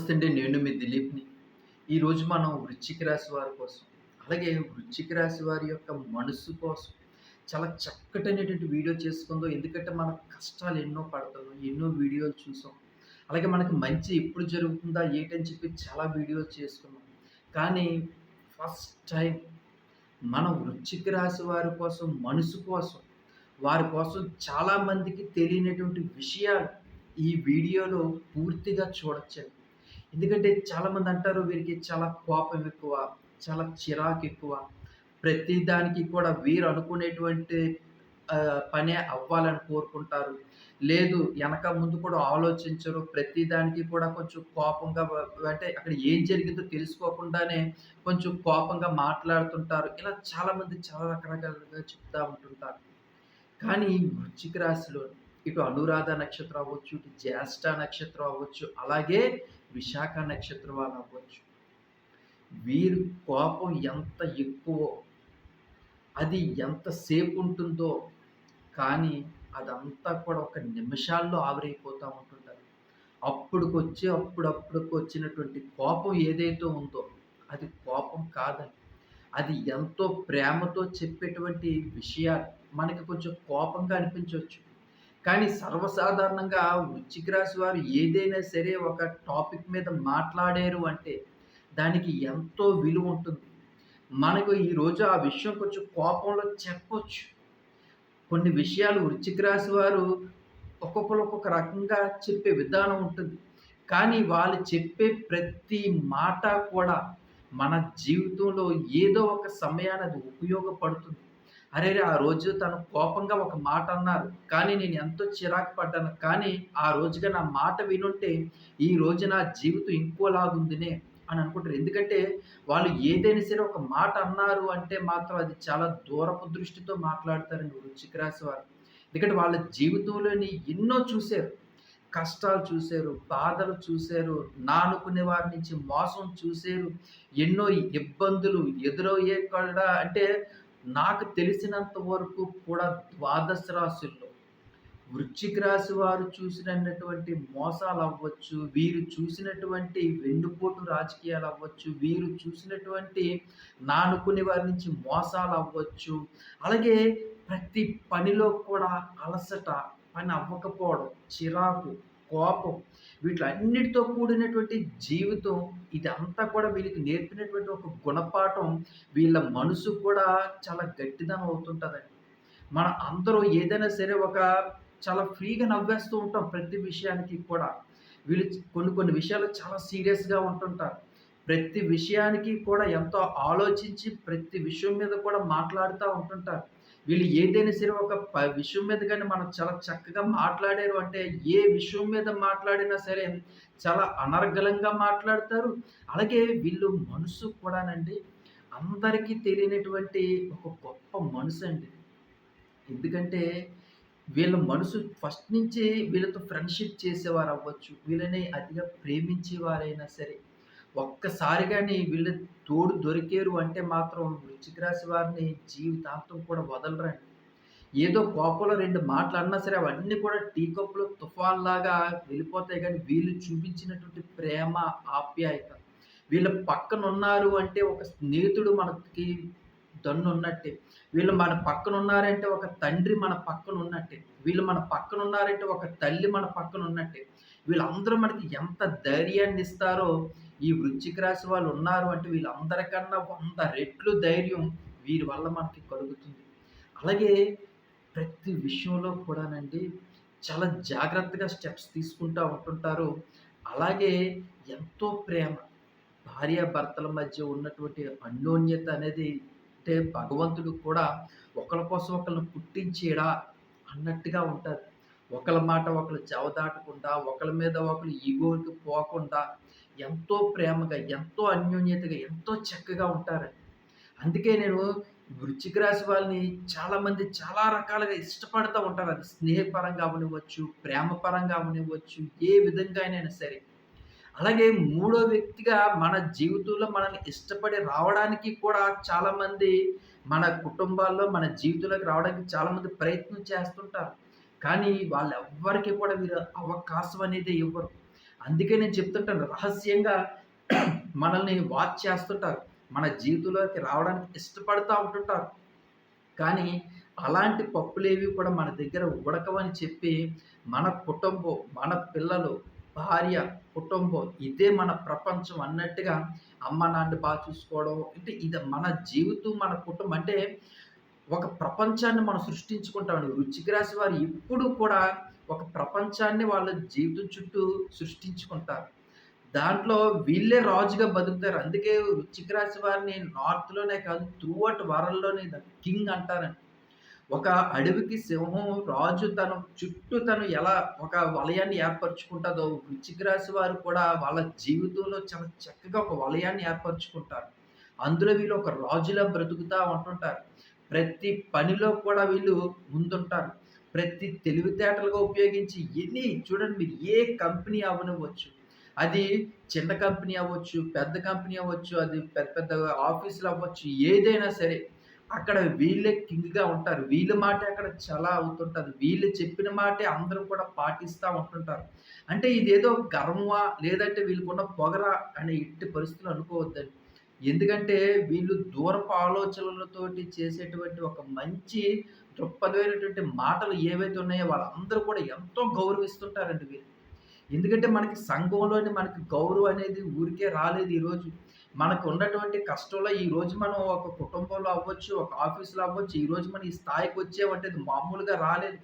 నమస్తే అండి నేను మీ దిలీప్ని. ఈరోజు మనం వృశ్చిక రాశి వారి కోసం అలాగే వృశ్చిక రాశి వారి యొక్క మనసు కోసం చాలా చక్కటైనటువంటి వీడియో చేసుకుందో. ఎందుకంటే మన కష్టాలు ఎన్నో పడతాం ఎన్నో వీడియోలు చూసాం. అలాగే మనకి మంచి ఎప్పుడు జరుగుతుందా ఏంటని చెప్పి చాలా వీడియోలు చేసుకున్నాం. కానీ ఫస్ట్ టైం మన వృశ్చిక రాశి వారి కోసం మనసు కోసం వారి కోసం చాలామందికి తెలియనటువంటి విషయాలు ఈ వీడియోలో పూర్తిగా చూడొచ్చండి. ఎందుకంటే చాలామంది అంటారు వీరికి చాలా కోపం ఎక్కువ చాలా చిరాకు ఎక్కువ. ప్రతి దానికి కూడా వీరు అనుకునేటువంటి పనే అవ్వాలని కోరుకుంటారు. లేదు వెనక ముందు కూడా ఆలోచించరు. ప్రతి దానికి కూడా కొంచెం కోపంగా అంటే అక్కడ ఏం జరిగిందో తెలుసుకోకుండానే కొంచెం కోపంగా మాట్లాడుతుంటారు. ఇలా చాలామంది చాలా రకరకాలుగా చెప్తూ ఉంటుంటారు. కానీ వృచ్చిక రాశిలో ఇటు అనురాధ నక్షత్రం అవ్వచ్చు ఇటు జ్యేష్ఠ నక్షత్రం అవ్వచ్చు అలాగే విశాఖ నక్షత్రం వాళ్ళు అవ్వచ్చు. వీరి కోపం ఎంత ఎక్కువ అది ఎంతసేపు ఉంటుందో కానీ అదంతా కూడా ఒక నిమిషాల్లో ఆవిరైపోతూ ఉంటుంటారు. అప్పుడుకొచ్చి అప్పుడప్పుడుకు వచ్చినటువంటి కోపం ఏదైతే ఉందో అది కోపం కాదని అది ఎంతో ప్రేమతో చెప్పేటువంటి విషయాలు మనకి కొంచెం కోపంగా అనిపించవచ్చు. కానీ సర్వసాధారణంగా వృశ్చిక రాశి వారు ఏదైనా సరే ఒక టాపిక్ మీద మాట్లాడారు అంటే దానికి ఎంతో విలువ ఉంటుంది. మనకు ఈరోజు ఆ విషయం కొంచెం కోపంలో చెప్పొచ్చు. కొన్ని విషయాలు వృశ్చిక రాశి వారు ఒక్కొక్కరు ఒక్కొక్క రకంగా చెప్పే విధానం ఉంటుంది. కానీ వాళ్ళు చెప్పే ప్రతి మాట కూడా మన జీవితంలో ఏదో ఒక సమయాన్ని అది ఉపయోగపడుతుంది. అరే ఆ రోజు తను కోపంగా ఒక మాట అన్నారు. కానీ నేను ఎంతో చిరాకు పడ్డాను. కానీ ఆ రోజుగా నా మాట వినుంటే ఈ రోజు నా జీవితం ఇంకోలాగుందినే అని అనుకుంటారు. ఎందుకంటే వాళ్ళు ఏదైనా సరే ఒక మాట అన్నారు అంటే మాత్రం అది చాలా దూరపు దృష్టితో మాట్లాడతారండి వృచ్చిక రాశి వారు. ఎందుకంటే వాళ్ళ జీవితంలోని ఎన్నో చూశారు. కష్టాలు చూశారు బాధలు చూశారు నానుకునే వారి నుంచి మోసం చూశారు ఎన్నో ఇబ్బందులు ఎదురయ్యే కూడా అంటే నాకు తెలిసినంత వరకు కూడా ద్వాదశ రాశుల్లో వృశ్చిక రాశి వారు చూసినటువంటి మోసాలు అవ్వచ్చు వీరు చూసినటువంటి వెన్నుపోటు రాజకీయాలు అవ్వచ్చు వీరు చూసినటువంటి నానుకునే వారి నుంచి మోసాలు అవ్వచ్చు. అలాగే ప్రతి పనిలో కూడా అలసట పని అవ్వకపోవడం చిరాకు కోపం వీటిలన్నిటితో కూడినటువంటి జీవితం ఇదంతా కూడా వీళ్ళకి నేర్పినటువంటి ఒక గుణపాఠం వీళ్ళ మనసు కూడా చాలా గట్టిదనం అవుతుంటుందండి. మన అందరూ ఏదైనా సరే ఒక చాలా ఫ్రీగా నవ్వేస్తూ ఉంటాం ప్రతి విషయానికి కూడా. వీళ్ళు కొన్ని కొన్ని విషయాలు చాలా సీరియస్గా ఉంటుంటారు. ప్రతి విషయానికి కూడా ఎంతో ఆలోచించి ప్రతి విషయం మీద కూడా మాట్లాడుతూ ఉంటుంటారు. వీళ్ళు ఏదైనా సరే ఒక ప విషయం మీద కానీ మనం చాలా చక్కగా మాట్లాడారు అంటే ఏ విషయం మీద మాట్లాడినా సరే చాలా అనర్గళంగా మాట్లాడతారు. అలాగే వీళ్ళు మనసు కూడానండి అందరికీ తెలియనటువంటి ఒక గొప్ప మనసు అండి. ఎందుకంటే వీళ్ళ మనసు ఫస్ట్ నుంచి వీళ్ళతో ఫ్రెండ్షిప్ చేసేవారు అవ్వచ్చు వీళ్ళని అతిగా ప్రేమించేవారైనా సరే. ఒక్కసారి కానీ వీళ్ళ తోడు దొరికారు అంటే మాత్రం వృశ్చిక రాశి వారిని జీవితాంతం కూడా వదలరండి. ఏదో కోపంలో రెండు మాటలు అన్నా సరే అవన్నీ కూడా టీ కప్పులు తుఫాన్ లాగా వెళ్ళిపోతాయి కానీ వీళ్ళు చూపించినటువంటి ప్రేమ ఆప్యాయత. వీళ్ళ పక్కన ఉన్నారు అంటే ఒక స్నేహితుడు మనకి దన్ను ఉన్నట్టే వీళ్ళు మన పక్కన ఉన్నారంటే ఒక తండ్రి మన పక్కన ఉన్నట్టే వీళ్ళు మన పక్కన ఉన్నారంటే ఒక తల్లి మన పక్కన ఉన్నట్టే వీళ్ళందరూ మనకి ఎంత ధైర్యాన్ని ఇస్తారో ఈ వృశ్చిక రాశి వాళ్ళు ఉన్నారు అంటే వీళ్ళందరికన్నా వంద రెట్లు ధైర్యం వీరి వల్ల మనకి కలుగుతుంది. అలాగే ప్రతి విషయంలో కూడానండి చాలా జాగ్రత్తగా స్టెప్స్ తీసుకుంటూ ఉంటుంటారు. అలాగే ఎంతో ప్రేమ భార్యాభర్తల మధ్య ఉన్నటువంటి అన్యోన్యత అనేది అంటే భగవంతుడు కూడా ఒకరి కోసం ఒకరిని పుట్టించేడా అన్నట్టుగా ఉంటుంది ఒకరి మాట ఒకరు జవదాటకుండా ఒకరి మీద ఒకరు ఈగోకి పోకుండా ఎంతో ప్రేమగా ఎంతో అన్యోన్యతగా ఎంతో చక్కగా ఉంటారండి అందుకే నేను వృచ్చిక రాశి వాళ్ళని చాలామంది చాలా రకాలుగా ఇష్టపడుతూ ఉంటారు. అది స్నేహపరంగా అవనివ్వచ్చు ప్రేమపరంగా అవనివ్వచ్చు ఏ విధంగా అయినా సరే. అలాగే మూడో వ్యక్తిగా మన జీవితంలో మనల్ని ఇష్టపడి రావడానికి కూడా చాలామంది మన కుటుంబాల్లో మన జీవితంలోకి రావడానికి చాలామంది ప్రయత్నం చేస్తుంటారు. కానీ వాళ్ళు ఎవ్వరికి కూడా వీరు అవకాశం అనేది ఇవ్వరు. అందుకే నేను చెప్తుంటాను రహస్యంగా మనల్ని వాచ్ చేస్తుంటారు. మన జీవితంలోకి రావడానికి ఇష్టపడుతూ ఉంటుంటారు. కానీ అలాంటి పప్పులేవి కూడా మన దగ్గర ఉడకవని చెప్పి మన కుటుంబం మన పిల్లలు భార్య కుటుంబం ఇదే మన ప్రపంచం అన్నట్టుగా అమ్మ నాన్న బాగా చూసుకోవడం అంటే ఇది మన జీవితం మన కుటుంబం అంటే ఒక ప్రపంచాన్ని మనం సృష్టించుకుంటాం రుచికి రాసి వారు ఇప్పుడు కూడా ఒక ప్రపంచాన్ని వాళ్ళ జీవితం చుట్టూ సృష్టించుకుంటారు. దాంట్లో వీళ్ళే రాజుగా బతుకుతారు. అందుకే వృచ్చిక రాశి వారిని నార్త్లోనే కాదు త్రూ అవుట్ వరల్డ్లోనే కింగ్ అంటారండి ఒక అడవికి సింహం రాజు తన చుట్టూ తను ఎలా ఒక వలయాన్ని ఏర్పరచుకుంటుందో వృచ్చిక రాశి వారు కూడా వాళ్ళ జీవితంలో చాలా చక్కగా ఒక వలయాన్ని ఏర్పరచుకుంటారు. అందులో వీళ్ళు ఒక రాజులా బ్రతుకుతూ ఉంటుంటారు. ప్రతి పనిలో కూడా వీళ్ళు ముందుంటారు. ప్రతి తెలివితేటలుగా ఉపయోగించి ఎన్ని చూడండి మీరు ఏ కంపెనీ అవ్వనివ్వచ్చు అది చిన్న కంపెనీ అవ్వచ్చు పెద్ద కంపెనీ అవ్వచ్చు అది పెద్ద పెద్ద ఆఫీసులు అవ్వచ్చు ఏదైనా సరే అక్కడ వీళ్ళే కింగ్‌గా ఉంటారు. వీళ్ళ మాటే అక్కడ చాలా అవుతుంటుంది వీళ్ళు చెప్పిన మాటే అందరూ కూడా పాటిస్తా ఉంటుంటారు. అంటే ఇదేదో గర్వమా? లేదంటే వీళ్ళకున్న పొగరా? అనే ఇట్టి పరిస్థితులు అనుకోవద్దండి. ఎందుకంటే వీళ్ళు దూరపు ఆలోచనలతోటి చేసేటువంటి ఒక మంచి దృక్పథమైనటువంటి మాటలు ఏవైతే ఉన్నాయో వాళ్ళందరూ కూడా ఎంతో గౌరవిస్తుంటారండి వీళ్ళు. ఎందుకంటే మనకి సంఘంలోని మనకి గౌరవం అనేది ఊరికే రాలేదు ఈరోజు. మనకు ఉన్నటువంటి కష్టంలో ఈరోజు మనం ఒక కుటుంబంలో అవ్వచ్చు, ఒక ఆఫీస్‌లో అవ్వచ్చు, ఈరోజు మనం ఈ స్థాయికి వచ్చేవంటిది మామూలుగా రాలేదు.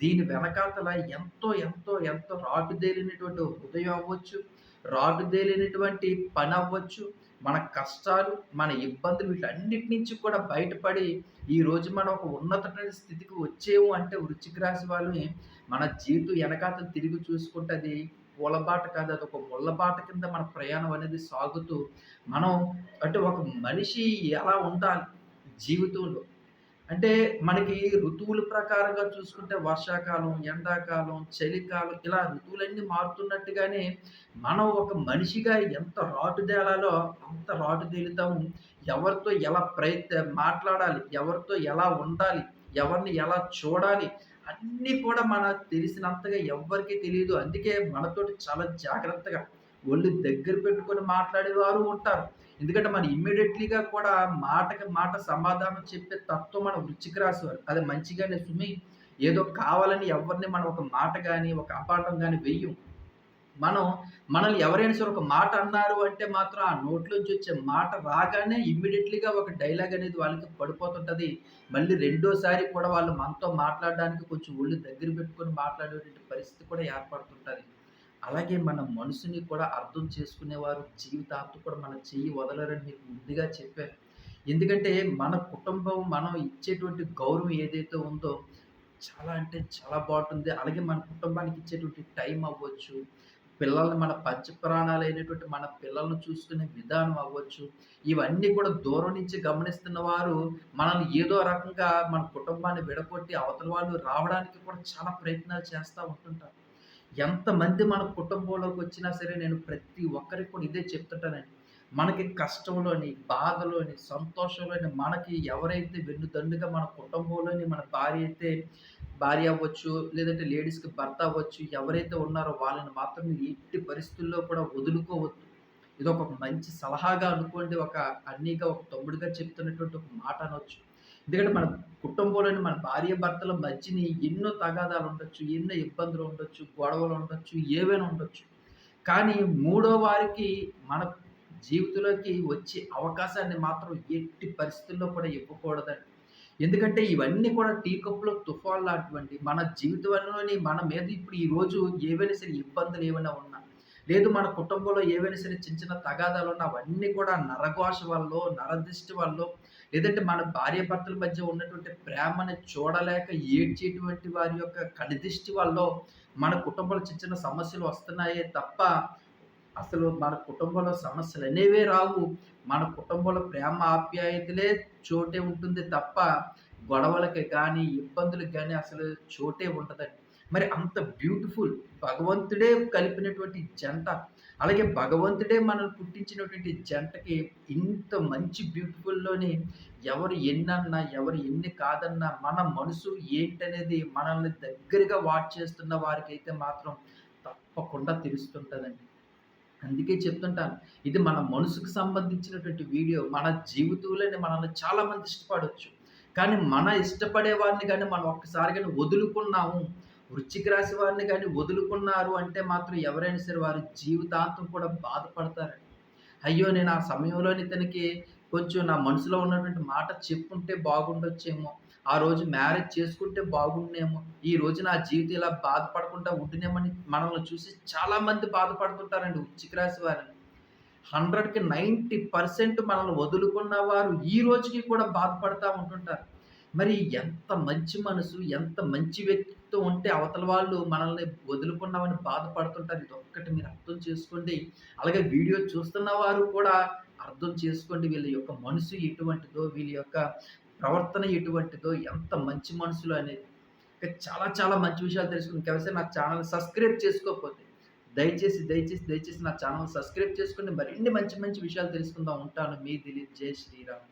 దీని వెనకాతల ఎంతో, ఎంతో, ఎంతో రాటుదేలినటువంటి హృదయం అవ్వచ్చు, రాటుదేలినటువంటి పని అవ్వచ్చు, మన కష్టాలు, మన ఇబ్బందులు వీటన్నిటి నుంచి కూడా బయటపడి ఈరోజు మనం ఒక ఉన్నతమైన స్థితికి వచ్చేము అంటే వృశ్చిక రాశి వాళ్ళని మన జీవితం వెనకాతల తిరిగి చూసుకుంటే అది పూలబాట కాదు అది ఒక ముళ్ళబాట కింద మన ప్రయాణం అనేది సాగుతూ మనం అంటే ఒక మనిషి ఎలా ఉండాలి జీవితంలో? అంటే మనకి ఋతువుల ప్రకారంగా చూసుకుంటే వర్షాకాలం ఎండాకాలం చలికాలం ఇలా ఋతువులన్నీ మారుతున్నట్టుగానే మనం ఒక మనిషిగా ఎంత రాటు తేలాలో అంత రాటు తేలుతాము. ఎవరితో ఎలా ప్రయత్న మాట్లాడాలి ఎవరితో ఎలా ఉండాలి ఎవరిని ఎలా చూడాలి అన్నీ కూడా మన తెలిసినంతగా ఎవ్వరికీ తెలియదు. అందుకే మనతోటి చాలా జాగ్రత్తగా ఒళ్ళు దగ్గర పెట్టుకొని మాట్లాడేవారు ఉంటారు. ఎందుకంటే మనం ఇమ్మీడియట్లీగా కూడా మాటకి మాట సమాధానం చెప్పే తత్వం మన వృచ్చికి రాసేవారు అది మంచిగానే సుమి ఏదో కావాలని ఎవరిని మనం ఒక మాట కానీ ఒక అపాఠం కానీ వెయ్యం. మనం మనల్ని ఎవరైనా సరే ఒక మాట అన్నారు అంటే మాత్రం ఆ నోట్లోంచి వచ్చే మాట రాగానే ఇమ్మీడియట్లీగా ఒక డైలాగ్ అనేది వాళ్ళకి పడిపోతుంటుంది. మళ్ళీ రెండోసారి కూడా వాళ్ళు మనతో మాట్లాడడానికి కొంచెం ఒళ్ళు దగ్గర పెట్టుకొని మాట్లాడేటువంటి పరిస్థితి కూడా ఏర్పడుతుంటుంది. అలాగే మన మనసుని కూడా అర్థం చేసుకునేవారు జీవితాంతం కూడా మన చెయ్యి వదలరని మీకు ముందుగా చెప్పారు ఎందుకంటే మన కుటుంబం మనం ఇచ్చేటువంటి గౌరవం ఏదైతే ఉందో చాలా అంటే చాలా బాగుంటుంది. అలాగే మన కుటుంబానికి ఇచ్చేటువంటి టైం అవ్వచ్చు పిల్లల్ని మన పంచప్రాణాలైనటువంటి మన పిల్లల్ని చూసుకునే విధానం అవ్వచ్చు ఇవన్నీ కూడా దూరం నుంచి గమనిస్తున్న వారు మనల్ని ఏదో రకంగా మన కుటుంబాన్ని విడగొట్టి అవతల వాళ్ళు రావడానికి కూడా చాలా ప్రయత్నాలు చేస్తూ ఉంటుంటారు. ఎంతమంది మన కుటుంబంలోకి వచ్చినా సరే నేను ప్రతి ఒక్కరికి కూడా ఇదే చెప్తుంటానండి. మనకి కష్టంలోని బాధలోని సంతోషంలోని మనకి ఎవరైతే వెన్నుదండుగా మన కుటుంబంలోని మన భార్య అయితే భార్య అవ్వచ్చు లేదంటే లేడీస్కి భర్త అవ్వచ్చు ఎవరైతే ఉన్నారో వాళ్ళని మాత్రం ఎట్టి పరిస్థితుల్లో కూడా వదులుకోవద్దు. ఇది ఒక మంచి సలహాగా అనుకోండి ఒక అన్నీగా ఒక తమ్ముడిగా చెప్తున్నటువంటి ఒక మాట అనొచ్చు. ఎందుకంటే మన కుటుంబంలోని మన భార్య భర్తల మధ్యని ఎన్నో తగాదాలు ఉండొచ్చు ఎన్నో ఇబ్బందులు ఉండొచ్చు గొడవలు ఉండొచ్చు ఏవైనా ఉండొచ్చు కానీ మూడో వారికి మన జీవితంలోకి వచ్చే అవకాశాన్ని మాత్రం ఎట్టి పరిస్థితుల్లో కూడా ఇవ్వకూడదండి ఎందుకంటే ఇవన్నీ కూడా టీ కప్‌లో తుఫాన్ లాంటివండి. మన జీవితంలోని మన మీద ఇప్పుడు ఈరోజు ఏవైనా సరే ఇబ్బందులు ఏమైనా ఉన్నా, లేదు మన కుటుంబంలో ఏవైనా సరే చిన్న చిన్న తగాదాలు ఉన్నా అవన్నీ కూడా నరఘోష వల్ల నరదిష్టి వల్ల లేదంటే మన భార్యాభర్తల మధ్య ఉన్నటువంటి ప్రేమని చూడలేక ఏడ్చేటువంటి వారి యొక్క కనిదిష్టి వల్ల మన కుటుంబంలో చిన్న చిన్న సమస్యలు వస్తున్నాయే తప్ప అసలు మన కుటుంబంలో సమస్యలు అనేవే రావు. మన కుటుంబంలో ప్రేమ ఆప్యాయతలే చోటే ఉంటుంది తప్ప, గొడవలకి కానీ, ఇబ్బందులకి కానీ అసలు చోటే ఉండదండి. మరి అంత బ్యూటిఫుల్ భగవంతుడే కలిపినటువంటి జంట. అలాగే భగవంతుడే మనల్ని పుట్టించినటువంటి జంటకి ఇంత మంచి బ్యూటిఫుల్లోనే ఎవరు ఎన్నన్నా, ఎవరు ఎన్ని కాదన్నా, మన మనసు ఏంటనేది మనల్ని దగ్గరగా వాచ్ చేస్తున్న వారికైతే మాత్రం తప్పకుండా తెలుస్తుంటుందండి అందుకే చెప్తుంటాను ఇది మన మనసుకు సంబంధించినటువంటి వీడియో మన జీవితంలోనే మనల్ని చాలామంది ఇష్టపడవచ్చు కానీ మన ఇష్టపడే వారిని కానీ మనం ఒక్కసారి కానీ వదులుకున్నాము వృశ్చిక రాశి వారిని కానీ వదులుకున్నారు అంటే మాత్రం ఎవరైనా సరే వారి జీవితాంతం కూడా బాధపడతారండి. అయ్యో నేను ఆ సమయంలోని ఇతనికి కొంచెం నా మనసులో ఉన్నటువంటి మాట చెప్పుంటే బాగుండొచ్చేమో ఆ రోజు మ్యారేజ్ చేసుకుంటే బాగుండేమో ఈ రోజు నా జీవితం ఇలా బాధపడకుండా ఉంటునేమని మనల్ని చూసి చాలామంది బాధపడుతుంటారండి వృశ్చిక రాశి వారిని. హండ్రెడ్కి నైంటీ పర్సెంట్ మనల్ని వదులుకున్న వారు ఈ రోజుకి కూడా బాధపడతా ఉంటుంటారు. మరి ఎంత మంచి మనసు ఎంత మంచి వ్యక్తి వ్యక్తిత్వం ఉంటే అవతల వాళ్ళు మనల్ని వదులుకున్నామని బాధపడుతుంటారు. ఇది ఒక్కటి మీరు అర్థం చేసుకోండి. అలాగే వీడియో చూస్తున్న వారు కూడా అర్థం చేసుకోండి. వీళ్ళ యొక్క మనసు ఎటువంటిదో వీళ్ళ యొక్క ప్రవర్తన ఎటువంటిదో ఎంత మంచి మనసులు అనేది. ఇంకా చాలా చాలా మంచి విషయాలు తెలుసుకుని ఇంకెవరైనా నా ఛానల్ సబ్స్క్రైబ్ చేసుకోకపోతే దయచేసి దయచేసి దయచేసి నా ఛానల్ సబ్స్క్రైబ్ చేసుకోండి. మరిన్ని మంచి మంచి విషయాలు తెలుసుకుందాం. ఉంటాను. మీ దిలీప్. జై శ్రీరామ్.